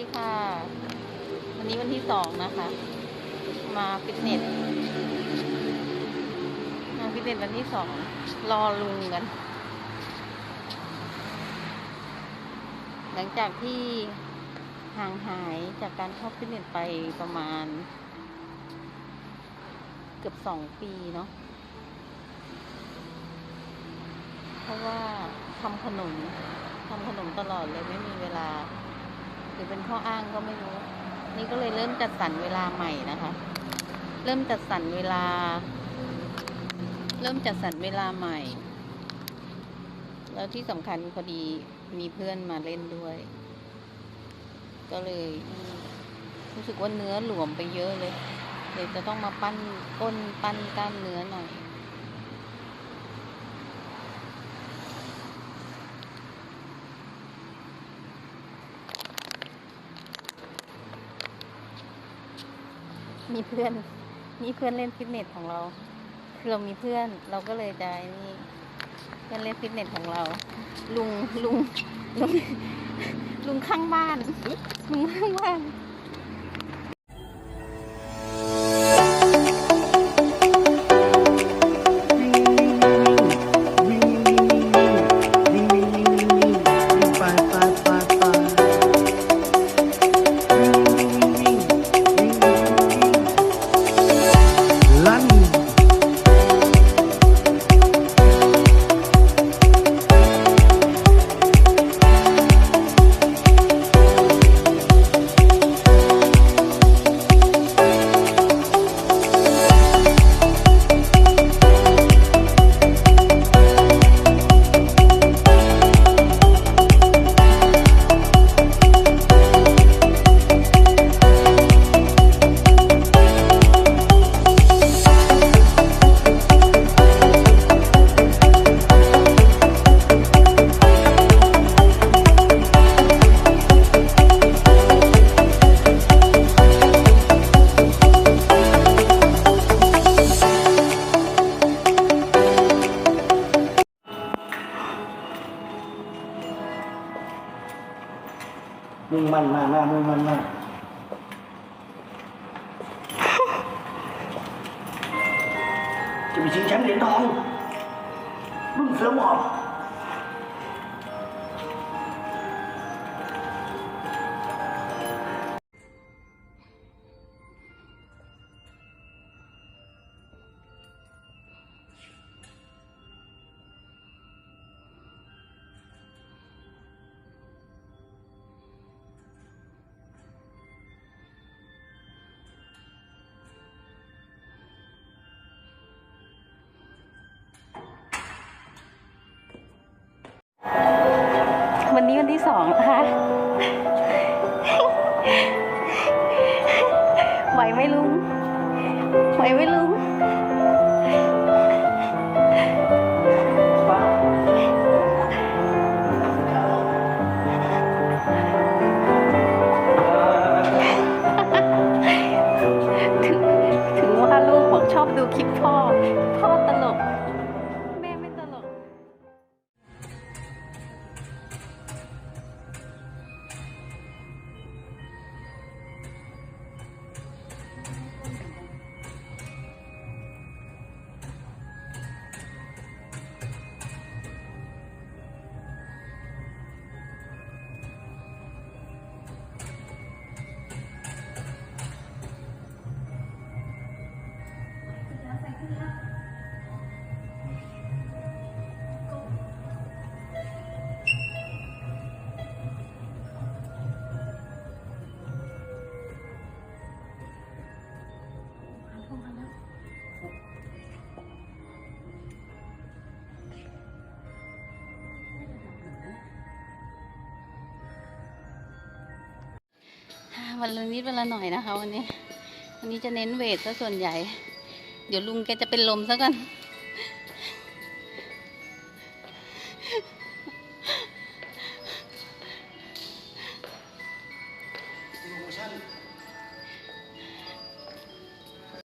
ดีค่ะ วันนี้วันที่สองนะคะ มาฟิตเนสมาฟิตเนสวันที่สองรอลุงกัน หลังจากที่ห่างหายจากการเข้าฟิตเนสไปประมาณ เกือบสองปีเนาะเพราะว่าทำขนมทำขนมตลอดเลยไม่มีเวลา หรือเป็นข้ออ้างก็ไม่รู้ นี่ก็เลยเริ่มจัดสรรเวลาใหม่นะคะ เริ่มจัดสรรเวลา เริ่มจัดสรรเวลาใหม่ แล้วที่สำคัญพอดีมีเพื่อนมาเล่นด้วย ก็เลยรู้สึกว่าเนื้อหลวมไปเยอะเลย เดี๋ยวจะต้องมาปั้นก้นปั้นกล้ามเนื้อหน่อย มีเพื่อน มีเพื่อนเล่นฟิตเนสของเรา คือเรามีเพื่อน เราก็เลยจะไอ้นี่เพื่อนเล่นฟิตเนสของเรา ลุงลุงลุงลุงข้างบ้านลุงข้างบ้าน มุ่งมั่นมากมากมุ่งมั่นมากจะไปชิงแชมป์เหรียญทองรุ่นเสือหมอบ วันนี้วันที่สองนะคะไหวไหมลุงไหวไหมลุง วันละนิดวันละหน่อยนะคะวันนี้ วันนี้จะเน้นเวทซะส่วนใหญ่ เดี๋ยวลุงแกจะเป็นลมซะกัน